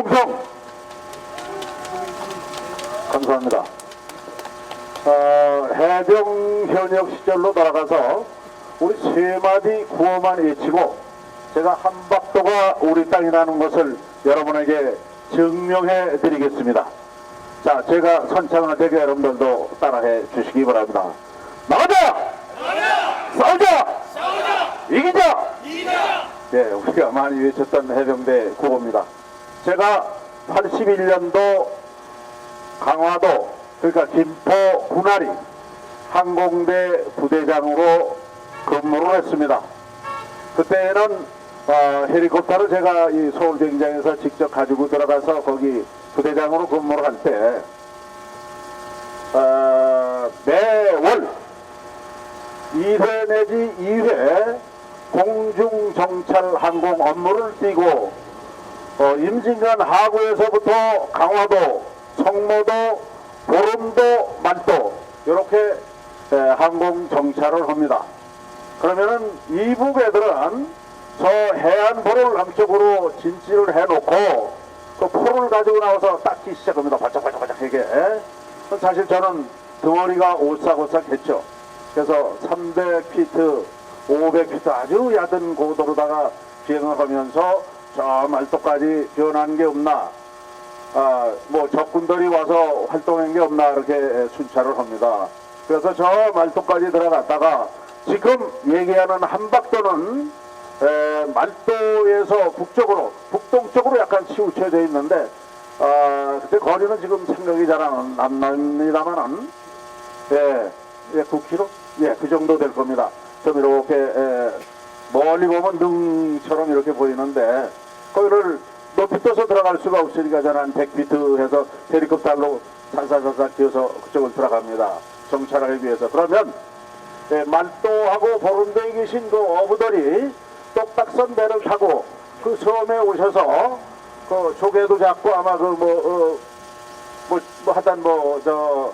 충성! 감사합니다. 어, 해병 현역 시절로 돌아가서 우리 세 마디 구호만 외치고 제가 한박도가 우리 땅이라는 것을 여러분에게 증명해 드리겠습니다. 자, 제가 선창할 때게 여러분들도 따라해 주시기 바랍니다. 나가자! 싸우자! 이기자! 예, 우리가 많이 외쳤던 해병대 구호입니다. 제가 81년도 강화도, 그러니까 김포 군화리 항공대 부대장으로 근무를 했습니다. 그때는 어, 헬리콥터를 제가 이 서울 경장에서 직접 가지고 들어가서 거기 부대장으로 근무를 할 때, 어, 매월 1회 내지 2회 공중정찰 항공 업무를 띄고 어, 임진간 하구에서부터 강화도, 성모도, 보름도, 말도 이렇게 에, 항공 정찰을 합니다. 그러면은 이북 애들은 저 해안포를 남쪽으로 진지를 해놓고 그 포를 가지고 나와서 닦기 시작합니다. 바짝바짝바짝 이게. 사실 저는 덩어리가 오싹오싹했죠. 그래서 300피트, 500피트 아주 얕은 고도로다가 비행을 하면서 저 말도까지 변한 게 없나, 아, 뭐 적군들이 와서 활동한 게 없나 이렇게 순찰을 합니다. 그래서 저 말도까지 들어갔다가 지금 얘기하는 한박도는 에, 말도에서 북쪽으로, 북동쪽으로 약간 치우쳐져 있는데, 아, 그때 거리는 지금 생각이 잘 안 납니다만은, 예, 예, 9km? 예, 그 정도 될 겁니다. 좀 이렇게, 예, 멀리 보면 능처럼 이렇게 보이는데, 거기를 높이 떠서 들어갈 수가 없으니까 저는 한 100피트 해서 헬리콥터로 살살살살 뛰어서 그쪽을 들어갑니다. 정찰하기 위해서. 그러면, 예, 말도하고 보름대에 계신 그 어부들이 똑딱선 배를 타고 그 섬에 오셔서 그 조개도 잡고 아마 그 뭐, 어, 뭐, 뭐 하여튼 뭐, 저,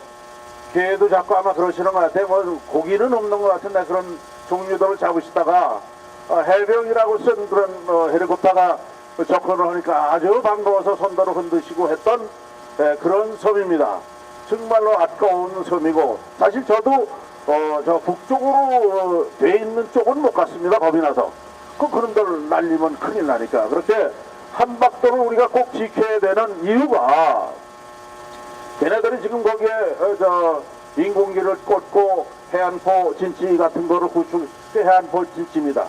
개도 잡고 아마 그러시는 것 같아요. 뭐 고기는 없는 것 같은데 그런 종류들을 잡으시다가 어, 해병이라고 쓴 그런 어, 헬리콥터가 접근을 하니까 아주 반가워서 손들어 흔드시고 했던 예, 그런 섬입니다. 정말로 아까운 섬이고 사실 저도 어, 저 북쪽으로 어, 돼 있는 쪽은 못 갔습니다. 겁이 나서. 그 그런 데를 날리면 큰일 나니까. 그렇게 한박도를 우리가 꼭 지켜야 되는 이유가 걔네들이 지금 거기에 어, 저 인공기를 꽂고 해안포 진지 같은 거를 구축 그 해안포 진지입니다.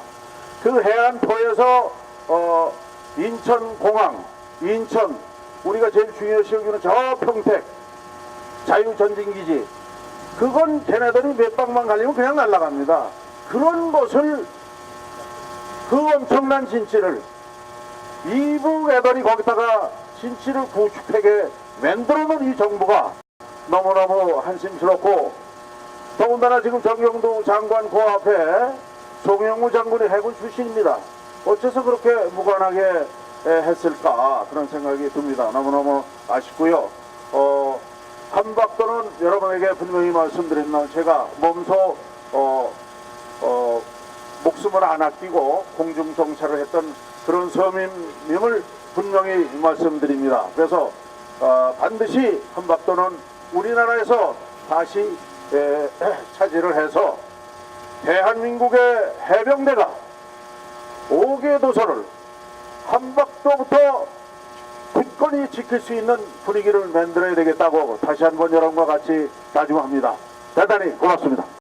그 해안포에서 어 인천공항, 인천 우리가 제일 중요시 여기는 저 평택 자유전진기지 그건 걔네들이 몇 방만 갈리면 그냥 날아갑니다. 그런 것을 그 엄청난 진지를 이북 애들이 거기다가 진치를 구축하게 만들어 놓은 이 정부가 너무너무 한심스럽고 더군다나 지금 정경도 장관 그 앞에 송영우 장군이 해군 출신입니다. 어째서 그렇게 무관하게 에, 했을까 그런 생각이 듭니다. 너무너무 아쉽고요. 어, 한박도는 여러분에게 분명히 말씀드렸는 제가 몸소 어, 어, 목숨을 안 아끼고 공중 정찰을 했던 그런 섬임임을 분명히 말씀드립니다. 그래서 어, 반드시 한박도는 우리나라에서 다시 에, 차지를 해서 대한민국의 해병대가 5개 도서를 한박도부터 굳건히 지킬 수 있는 분위기를 만들어야 되겠다고 다시 한번 여러분과 같이 다짐합니다. 대단히 고맙습니다.